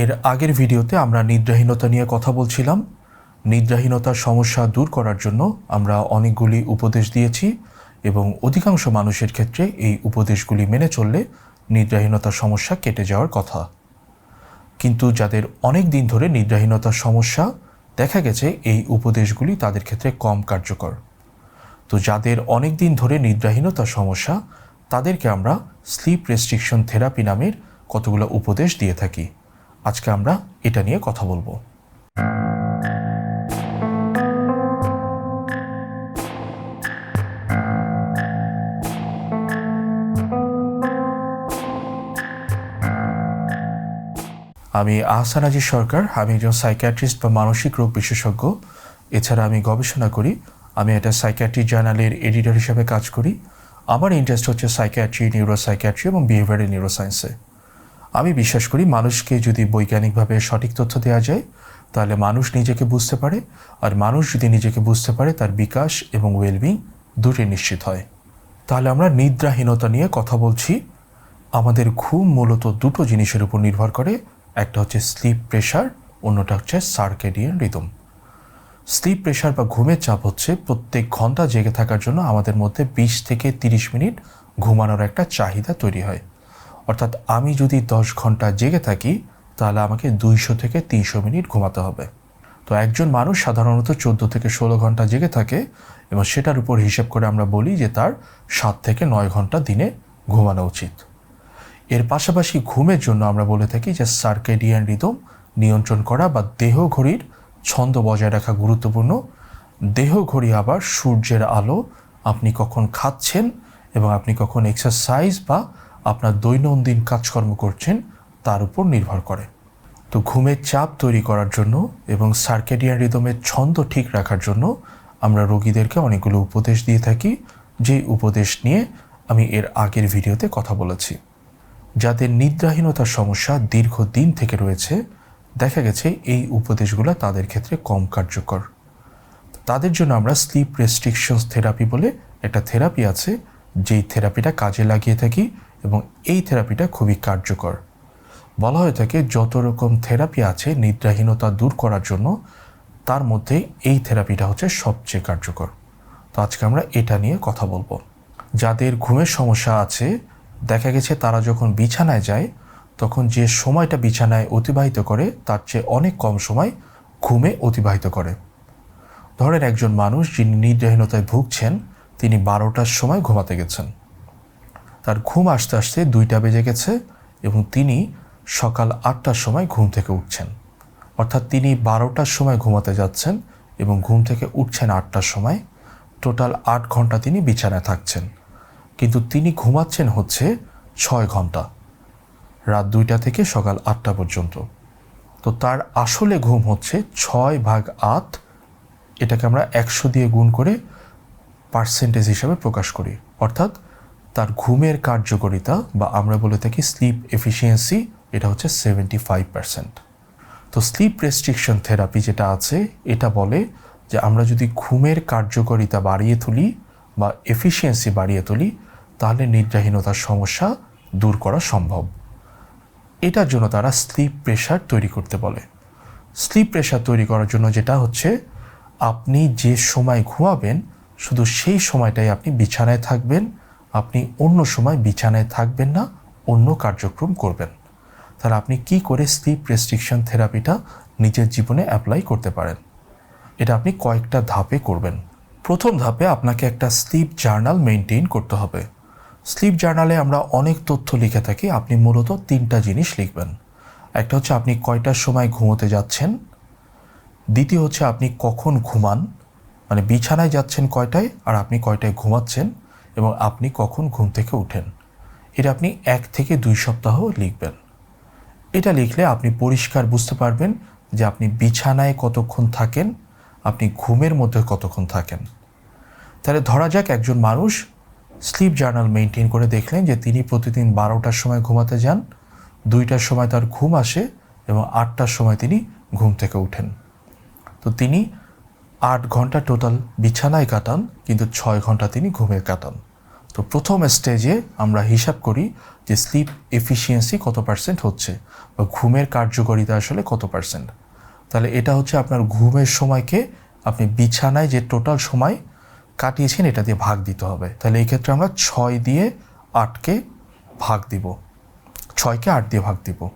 এর আগের ভিডিওতে আমরা নিদ্রাহীনতা নিয়ে কথা বলছিলাম। নিদ্রাহীনতার সমস্যা দূর করার জন্য আমরা অনেকগুলি উপদেশ দিয়েছি এবং অধিকাংশ মানুষের ক্ষেত্রে এই উপদেশগুলি মেনে চললে নিদ্রাহীনতার সমস্যা কেটে যাওয়ার কথা। কিন্তু যাদের অনেক দিন ধরে নিদ্রাহীনতার সমস্যা, দেখা গেছে এই উপদেশগুলি তাদের ক্ষেত্রে কম কার্যকর। তো যাদের অনেক দিন ধরে নিদ্রাহীনতার সমস্যা, তাদেরকে আমরা স্লিপ রেস্ট্রিকশন থেরাপি নামের কতগুলো উপদেশ দিয়ে থাকি। আজকে আমরা এটা নিয়ে কথা বলব। আমি আহসান আজিজ সরকার, আমি একজন সাইকিয়াট্রিস্ট বা মানসিক রোগ বিশেষজ্ঞ। এছাড়া আমি গবেষণা করি, আমি একটা সাইকিয়াট্রি জার্নালের এডিটর হিসেবে কাজ করি। আমার ইন্টারেস্ট হচ্ছে সাইকিয়াট্রি নিউরো সাইকিয়াট্রি এবং বিহেভিয়ারাল নিউরোসায়েন্সে আমি বিশ্বাস করি মানুষকে যদি বৈজ্ঞানিকভাবে সঠিক তথ্য দেওয়া যায়, তাহলে মানুষ নিজেকে বুঝতে পারে, আর মানুষ যদি নিজেকে বুঝতে পারে, তার বিকাশ এবং ওয়েলবিং দুটোই নিশ্চিত হয়। তাহলে আমরা নিদ্রাহীনতা নিয়ে কথা বলছি। আমাদের ঘুম মূলত দুটো জিনিসের উপর নির্ভর করে, একটা হচ্ছে স্লিপ প্রেশার অন্যটা হচ্ছে সার্কেডিয়ান রিদম স্লিপ প্রেশার বা ঘুমের চাপ হচ্ছে প্রত্যেক ঘণ্টা জেগে থাকার জন্য আমাদের মধ্যে বিশ থেকে তিরিশ মিনিট ঘুমানোর একটা চাহিদা তৈরি হয়। অর্থাৎ আমি যদি দশ ঘণ্টা জেগে থাকি, তাহলে আমাকে দুইশো থেকে তিনশো মিনিট ঘুমাতে হবে। তো একজন মানুষ সাধারণত চোদ্দ থেকে ষোলো ঘণ্টা জেগে থাকে এবং সেটার উপর হিসেব করে আমরা বলি যে তার সাত থেকে নয় ঘণ্টা দিনে ঘুমানো উচিত। এর পাশাপাশি ঘুমের জন্য আমরা বলে থাকি যে সার্কেডিয়ান রিদম, নিয়ন্ত্রণ করা বা দেহ ঘড়ির ছন্দ বজায় রাখা গুরুত্বপূর্ণ। দেহ ঘড়ি আবার সূর্যের আলো, আপনি কখন খাচ্ছেন এবং আপনি কখন এক্সারসাইজ বা আপনার দৈনন্দিন কাজকর্ম করছেন, তার উপর নির্ভর করে। তো ঘুমের চাপ তৈরি করার জন্য এবং সার্কেডিয়ান রিদমের ছন্দ ঠিক রাখার জন্য আমরা রোগীদেরকে অনেকগুলো উপদেশ দিয়ে থাকি। যে উপদেশ নিয়ে আমি এর আগের ভিডিওতে কথা বলেছি। যাদের নিদ্রাহীনতার সমস্যা দীর্ঘদিন থেকে রয়েছে, দেখা গেছে এই উপদেশগুলো তাদের ক্ষেত্রে কম কার্যকর। তাদের জন্য আমরা স্লিপ রেস্ট্রিকশনস থেরাপি বলে একটা থেরাপি আছে, যেই থেরাপিটা কাজে লাগিয়ে থাকি। এবং এই থেরাপিটা খুবই কার্যকর। বলা হয়ে থাকে, যত রকম থেরাপি আছে নিদ্রাহীনতা দূর করার জন্য, তার মধ্যে এই থেরাপিটা হচ্ছে সবচেয়ে কার্যকর। তো আজকে আমরা এটা নিয়ে কথা বলব। যাদের ঘুমের সমস্যা আছে, দেখা গেছে তারা যখন বিছানায় যায়, তখন যে সময়টা বিছানায় অতিবাহিত করে, তার চেয়ে অনেক কম সময় ঘুমে অতিবাহিত করে। ধরেন একজন মানুষ যিনি নিদ্রাহীনতায় ভুগছেন, তিনি বারোটার সময় ঘুমাতে গেছেন। তার ঘুম আসতে আসতে দুইটা বেজে গেছে এবং তিনি সকাল আটটার সময় ঘুম থেকে উঠছেন। অর্থাৎ তিনি বারোটার সময় ঘুমাতে যাচ্ছেন এবং ঘুম থেকে উঠছেন আটটার সময়। টোটাল আট ঘণ্টা তিনি বিছানায় থাকছেন। কিন্তু তিনি ঘুমাচ্ছেন হচ্ছে ছয় ঘণ্টা, রাত দুইটা থেকে সকাল আটটা পর্যন্ত। তো তার আসলে ঘুম হচ্ছে ছয় ভাগ আট, এটাকে আমরা একশো দিয়ে গুণ করে পার্সেন্টেজ হিসাবে প্রকাশ করি। অর্থাৎ তার ঘুমের কার্যকারিতা বা আমরা বলে থাকি স্লিপ এফিসিয়েন্সি এটা হচ্ছে সেভেন্টি ফাইভ পার্সেন্ট তো স্লিপ রেস্ট্রিকশন থেরাপি যেটা আছে, এটা বলে যে আমরা যদি ঘুমের কার্যকারিতা বাড়িয়ে তুলি বা এফিসিয়েন্সি বাড়িয়ে তুলি, তাহলে নিদ্রাহীনতার সমস্যা দূর করা সম্ভব। এটার জন্য তারা স্লিপ প্রেশার তৈরি করতে বলে। স্লিপ প্রেশার তৈরি করার জন্য যেটা হচ্ছে, আপনি যে সময় ঘুমাবেন, শুধু সেই সময়টাই আপনি বিছানায় থাকবেন আপনি অন্য সময় বিছানায় থাকবেন না, অন্য কার্যক্রম করবেন। তাহলে আপনি কি করে স্লিপ রেস্ট্রিকশন থেরাপিটা নিজের জীবনে অ্যাপ্লাই করতে পারেন? এটা আপনি কয়েকটা ধাপে করবেন। প্রথম ধাপে আপনাকে একটা স্লিপ জার্নাল মেনটেন করতে হবে। স্লিপ জার্নালে আমরা অনেক তথ্য লিখে থাকি, আপনি মূলত তিনটা জিনিস লিখবেন। একটা হচ্ছে আপনি কয়টার সময় ঘুমোতে যাচ্ছেন। দ্বিতীয় হচ্ছে আপনি কখন ঘুমান মানে বিছানায় যাচ্ছেন কয়টায় আর আপনি কয়টায় ঘুমাচ্ছেন। এবং আপনি কখন ঘুম থেকে উঠেন। এটা আপনি এক থেকে দুই সপ্তাহ লিখবেন। এটা লিখলে আপনি পরিষ্কার বুঝতে পারবেন যে আপনি বিছানায় কতক্ষণ থাকেন, আপনি ঘুমের মধ্যে কতক্ষণ থাকেন। তাহলে ধরা যাক একজন মানুষ স্লিপ জার্নাল মেনটেন করে দেখলেন যে তিনি প্রতিদিন বারোটার সময় ঘুমাতে যান, দুইটার সময় তার ঘুম আসে এবং আটটার সময় তিনি ঘুম থেকে উঠেন। তো তিনি আট ঘণ্টা টোটাল বিছানায় কাটান, কিন্তু ছয় ঘণ্টা তিনি ঘুমে কাটান। তো প্রথম স্টেজে আমরা হিসাব করি যে স্লিপ এফিসিয়েন্সি কত পার্সেন্ট হচ্ছে বা ঘুমের কার্যকারিতা আসলে কত পার্সেন্ট তাহলে এটা হচ্ছে আপনার ঘুমের সময়কে আপনি বিছানায় যে টোটাল সময় কাটিয়েছেন এটা দিয়ে ভাগ দিতে হবে। তাহলে এই ক্ষেত্রে আমরা ছয় দিয়ে আটকে ভাগ দিব। ছয়কে আট দিয়ে ভাগ দিব।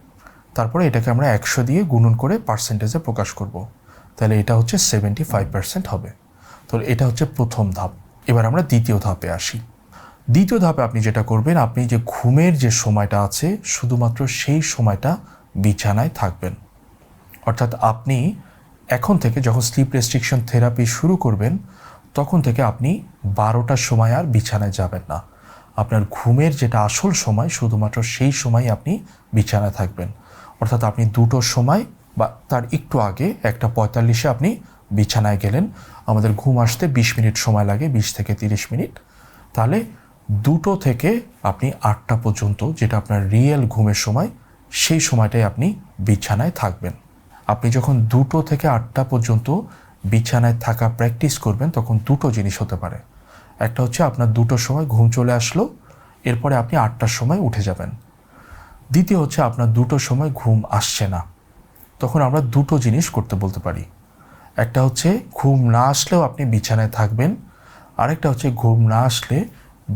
তারপরে এটাকে আমরা একশো দিয়ে গুণন করে পার্সেন্টেজে প্রকাশ করব। তাহলে এটা হচ্ছে সেভেন্টি ফাইভ পার্সেন্ট হবে। তো এটা হচ্ছে প্রথম ধাপ। এবার আমরা দ্বিতীয় ধাপে আসি। দ্বিতীয় ধাপে আপনি যেটা করবেন, আপনি যে ঘুমের যে সময়টা আছে, শুধুমাত্র সেই সময়টা বিছানায় থাকবেন। অর্থাৎ আপনি এখন থেকে যখন স্লিপ রেস্ট্রিকশন থেরাপি শুরু করবেন, তখন থেকে আপনি বারোটার সময় আর বিছানায় যাবেন না। আপনার ঘুমের যেটা আসল সময়, শুধুমাত্র সেই সময় আপনি বিছানায় থাকবেন। অর্থাৎ আপনি দুটোর সময় বা তার একটু আগে একটা পঁয়তাল্লিশে আপনি বিছানায় গেলেন। আমাদের ঘুম আসতে বিশ মিনিট সময় লাগে, বিশ থেকে তিরিশ মিনিট। তাহলে দুটো থেকে আপনি আটটা পর্যন্ত যেটা আপনার রিয়েল ঘুমের সময়, সেই সময়টাই আপনি বিছানায় থাকবেন। আপনি যখন দুটো থেকে আটটা পর্যন্ত বিছানায় থাকা প্র্যাকটিস করবেন, তখন দুটো জিনিস হতে পারে। একটা হচ্ছে আপনার দুটোর সময় ঘুম চলে আসলো, এরপরে আপনি আটটার সময় উঠে যাবেন। দ্বিতীয় হচ্ছে আপনার দুটোর সময় ঘুম আসছে না, তখন আমরা দুটো জিনিস করতে বলতে পারি। একটা হচ্ছে ঘুম না আসলেও আপনি বিছানায় থাকবেন, আরেকটা হচ্ছে ঘুম না আসলে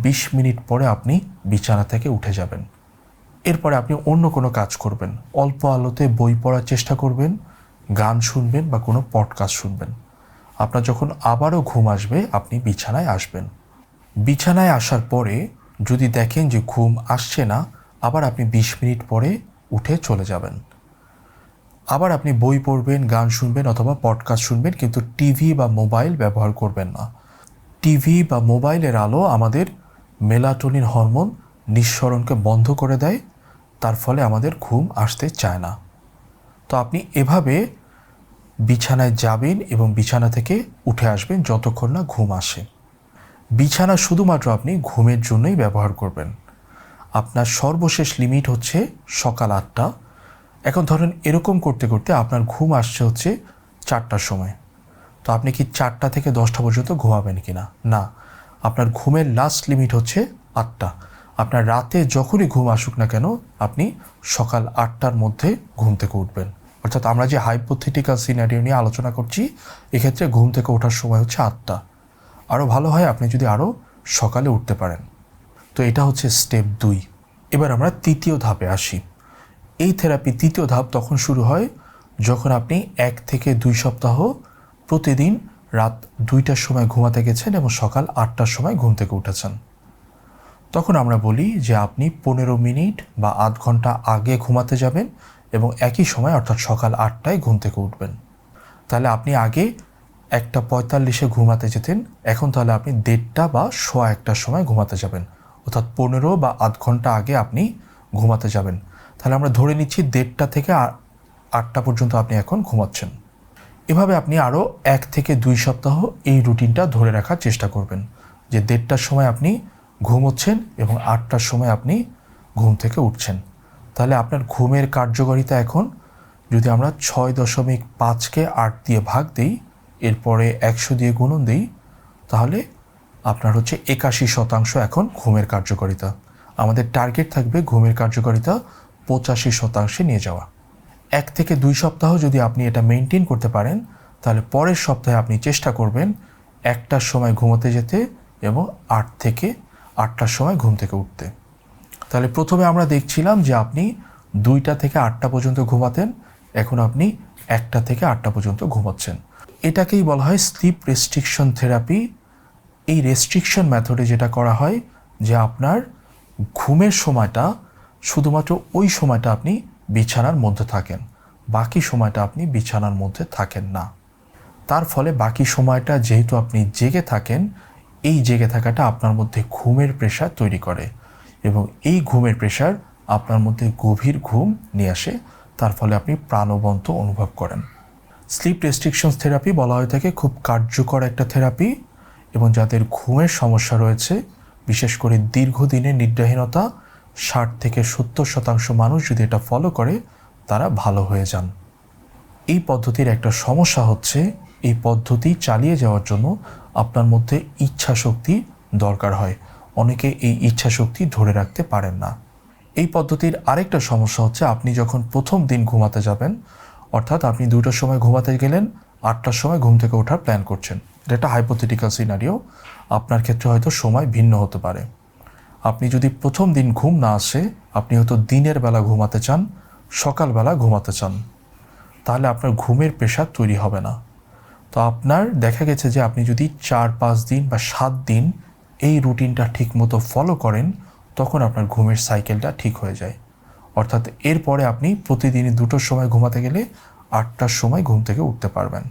বিশ মিনিট পরে আপনি বিছানা থেকে উঠে যাবেন। এরপরে আপনি অন্য কোনো কাজ করবেন। অল্প আলোতে বই পড়ার চেষ্টা করবেন, গান শুনবেন বা কোনো পডকাস্ট শুনবেন। আপনার যখন আবারও ঘুম আসবে, আপনি বিছানায় আসবেন। বিছানায় আসার পরে যদি দেখেন যে ঘুম আসছে না, আবার আপনি বিশ মিনিট পরে উঠে চলে যাবেন। আবার আপনি বই পড়বেন, গান শুনবেন অথবা পডকাস্ট শুনবেন, কিন্তু টিভি বা মোবাইল ব্যবহার করবেন না। টিভি বা মোবাইলের আলো আমাদের মেলাটোনিন হরমোন নিঃসরণকে বন্ধ করে দেয়, তার ফলে আমাদের ঘুম আসতে চায় না। তো আপনি এভাবে বিছানায় যাবেন এবং বিছানা থেকে উঠে আসবেন যতক্ষণ না ঘুম আসে। বিছানা শুধুমাত্র আপনি ঘুমের জন্যই ব্যবহার করবেন। আপনার সর্বশেষ লিমিট হচ্ছে সকাল আটটা। এখন ধরেন এরকম করতে করতে আপনার ঘুম আসছে হচ্ছে চারটার সময়। তো আপনি কি চারটা থেকে দশটা পর্যন্ত ঘুমাবেন কি না না। আপনার ঘুমের লাস্ট লিমিট হচ্ছে আটটা। আপনার রাতে যখনই ঘুম আসুক না কেন, আপনি সকাল আটটার মধ্যে ঘুম থেকে উঠবেন। অর্থাৎ আমরা যে হাইপোথেটিক্যাল সিনারিও নিয়ে আলোচনা করছি, এক্ষেত্রে ঘুম থেকে ওঠার সময় হচ্ছে আটটা। আরও ভালো হয় আপনি যদি আরও সকালে উঠতে পারেন। তো এটা হচ্ছে স্টেপ দুই। এবার আমরা তৃতীয় ধাপে আসি। এই থেরাপি তৃতীয় ধাপ তখন শুরু হয় যখন আপনি এক থেকে দুই সপ্তাহ প্রতিদিন রাত দুইটার সময় ঘুমাতে গেছেন এবং সকাল আটটার সময় ঘুম থেকে উঠেছেন। তখন আমরা বলি যে আপনি পনেরো মিনিট বা আধ ঘণ্টা আগে ঘুমাতে যাবেন এবং একই সময় অর্থাৎ সকাল আটটায় ঘুম থেকে উঠবেন। তাহলে আপনি আগে একটা পঁয়তাল্লিশে ঘুমাতে যেতেন, এখন তাহলে আপনি দেড়টা বা সোয়া একটার সময় ঘুমাতে যাবেন। অর্থাৎ পনেরো বা আধ ঘণ্টা আগে আপনি ঘুমাতে যাবেন। তাহলে আমরা ধরে নিচ্ছি দেড়টা থেকে আটটা পর্যন্ত আপনি এখন ঘুমাচ্ছেন। এভাবে আপনি আরও এক থেকে দুই সপ্তাহ এই রুটিনটা ধরে রাখার চেষ্টা করবেন। যে দেড়টার সময় আপনি ঘুমোচ্ছেন এবং আটটার সময় আপনি ঘুম থেকে উঠছেন। তাহলে আপনার ঘুমের কার্যকারিতা এখন যদি আমরা ছয় দশমিক পাঁচকে আট দিয়ে ভাগ দিই, এরপরে একশো দিয়ে গুণন দিই, তাহলে আপনার হচ্ছে একাশি শতাংশ এখন ঘুমের কার্যকারিতা। আমাদের টার্গেট থাকবে ঘুমের কার্যকারিতা পঁচাশি শতাংশে নিয়ে যাওয়া। এক থেকে দুই সপ্তাহ যদি আপনি এটা মেনটেন করতে পারেন, তাহলে পরের সপ্তাহে আপনি চেষ্টা করবেন একটার সময় ঘুমোতে যেতে এবং আট থেকে আটটার সময় ঘুম থেকে উঠতে। তাহলে প্রথমে আমরা দেখছিলাম যে আপনি দুইটা থেকে আটটা পর্যন্ত ঘুমাতেন, এখন আপনি একটা থেকে আটটা পর্যন্ত ঘুমাচ্ছেন। এটাকেই বলা হয় স্লিপ রেস্ট্রিকশন থেরাপি এই রেস্ট্রিকশন মেথডে যেটা করা হয় যে আপনার ঘুমের সময়টা শুধুমাত্র ওই সময়টা আপনি বিছানার মধ্যে থাকেন। বাকি সময়টা আপনি বিছানার মধ্যে থাকেন না। তার ফলে বাকি সময়টা যেহেতু আপনি জেগে থাকেন, এই জেগে থাকাটা আপনার মধ্যে ঘুমের প্রেশার তৈরি করে এবং এই ঘুমের প্রেশার আপনার মধ্যে গভীর ঘুম নিয়ে আসে, তার ফলে আপনি প্রাণবন্ত অনুভব করেন। স্লিপ রেস্ট্রিকশনস থেরাপি বলা হয়ে থাকে খুব কার্যকর একটা থেরাপি এবং যাদের ঘুমের সমস্যা রয়েছে, বিশেষ করে দীর্ঘদিনের নিদ্রাহীনতা ষাট থেকে সত্তর শতাংশ মানুষ যদি এটা ফলো করে, তারা ভালো হয়ে যান। এই পদ্ধতির একটা সমস্যা হচ্ছে, এই পদ্ধতি চালিয়ে যাওয়ার জন্য আপনার মধ্যে ইচ্ছা শক্তি দরকার হয়। অনেকে এই ইচ্ছা শক্তি ধরে রাখতে পারেন না। এই পদ্ধতির আরেকটা সমস্যা হচ্ছে, আপনি যখন প্রথম দিন ঘুমাতে যাবেন, অর্থাৎ আপনি দুটোর সময় ঘুমাতে গেলেন, আটটার সময় ঘুম থেকে ওঠার প্ল্যান করছেন। এটা একটা হাইপোথেটিক্যাল সিনারিও আপনার ক্ষেত্রে হয়তো সময় ভিন্ন হতে পারে। আপনি যদি প্রথম দিন ঘুম না আসে, আপনি হয়তো দিনের বেলা ঘুমাতে চান, সকালবেলা ঘুমাতে চান। তাহলে আপনার ঘুমের প্রেশার তৈরি হবে না। তো আপনার দেখা গেছে যে আপনি যদি চার, পাঁচ দিন বা সাত দিন এই রুটিনটা ঠিক মতো ফলো করেন, তখন আপনার ঘুমের সাইকেলটা ঠিক হয়ে যায়। অর্থাৎ এরপরে আপনি প্রতিদিনই দুটোর সময় ঘুমাতে গেলে আটটার সময় ঘুম থেকে উঠতে পারবেন।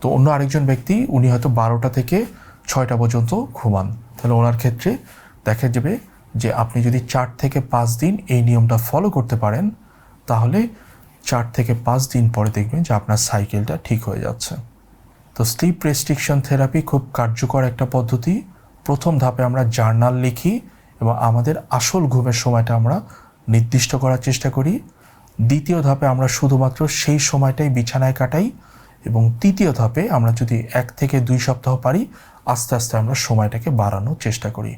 তো অন্য আরেকজন ব্যক্তি, উনি হয়তো বারোটা থেকে ছয়টা পর্যন্ত ঘুমান। তাহলে ওনার ক্ষেত্রে দেখা যাবে যে আপনি যদি চার থেকে পাঁচ দিন এই নিয়মটা ফলো করতে পারেন, তাহলে চার থেকে পাঁচ দিন পরে দেখবেন যে আপনার সাইকেলটা ঠিক হয়ে যাচ্ছে। তো স্লিপ রেস্ট্রিকশন থেরাপি খুব কার্যকর একটা পদ্ধতি। প্রথম ধাপে আমরা জার্নাল লিখি এবং আমাদের আসল ঘুমের সময়টা আমরা নির্দিষ্ট করার চেষ্টা করি। দ্বিতীয় ধাপে আমরা শুধুমাত্র সেই সময়টাই বিছানায় কাটাই এবং তৃতীয় ধাপে আমরা যদি এক থেকে দুই সপ্তাহ পারি, আস্তে আস্তে আমরা সময়টাকে বাড়ানোর চেষ্টা করি।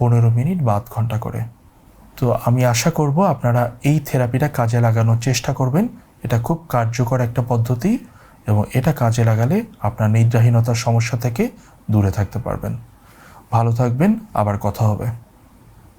পনেরো মিনিট বা আধ ঘণ্টা করে। তো আমি আশা করব আপনারা এই থেরাপিটা কাজে লাগানোর চেষ্টা করবেন। এটা খুব কার্যকর একটা পদ্ধতি এবং এটা কাজে লাগালে আপনার নিদ্রাহীনতার সমস্যা থেকে দূরে থাকতে পারবেন। ভালো থাকবেন, আবার কথা হবে।